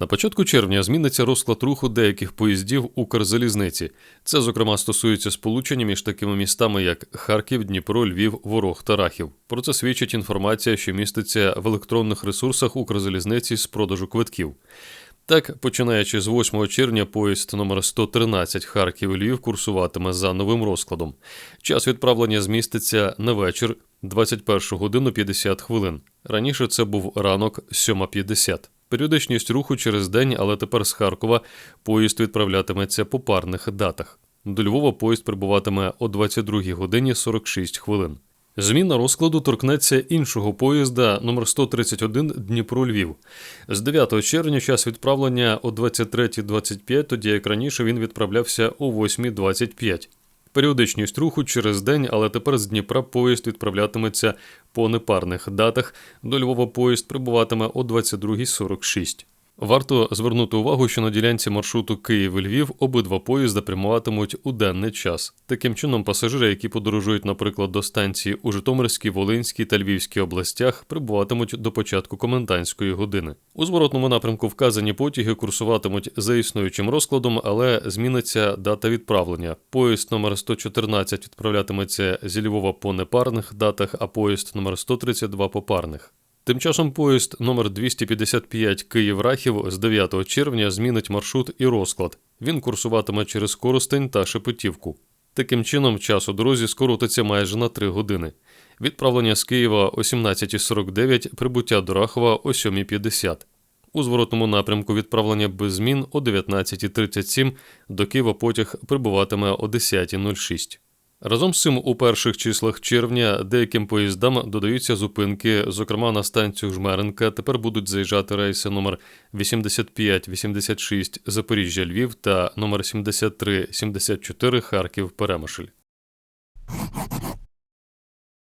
На початку червня зміниться розклад руху деяких поїздів Укрзалізниці. Це, зокрема, стосується сполучення між такими містами, як Харків, Дніпро, Львів, Ворог та Рахів. Про це свідчить інформація, що міститься в електронних ресурсах Укрзалізниці з продажу квитків. Так, починаючи з 8 червня, поїзд номер 113 Харків Львів курсуватиме за новим розкладом. Час відправлення зміститься на вечір 21 годину 50 хвилин. Раніше це був ранок 7.50. Періодичність руху через день, але тепер з Харкова поїзд відправлятиметься по парних датах. До Львова поїзд прибуватиме о 22 годині 46 хвилин. Зміна розкладу торкнеться іншого поїзда номер 131 Дніпро-Львів. З 9 червня час відправлення о 23.25, тоді як раніше він відправлявся о 8.25. Періодичність руху через день, але тепер з Дніпра поїзд відправлятиметься по непарних датах. До Львова поїзд прибуватиме о 22.46. Варто звернути увагу, що на ділянці маршруту Київ-Львів обидва поїзда прямуватимуть у денний час. Таким чином, пасажири, які подорожують, наприклад, до станції у Житомирській, Волинській та Львівській областях, прибуватимуть до початку комендантської години. У зворотному напрямку вказані потяги курсуватимуть за існуючим розкладом, але зміниться дата відправлення. Поїзд номер 114 відправлятиметься зі Львова по непарних датах, а поїзд номер 132 по парних. Тим часом поїзд номер 255 Київ-Рахів з 9 червня змінить маршрут і розклад. Він курсуватиме через Коростень та Шепетівку. Таким чином, час у дорозі скоротиться майже на 3 години. Відправлення з Києва о 17.49, прибуття до Рахова о 7.50. У зворотному напрямку відправлення без змін о 19.37, до Києва потяг прибуватиме о 10.06. Разом з цим у перших числах червня деяким поїздам додаються зупинки, зокрема на станцію Жмеренка. Тепер будуть заїжджати рейси номер 85-86 Запоріжжя Львів та номер 73-74 Харків Перемишль.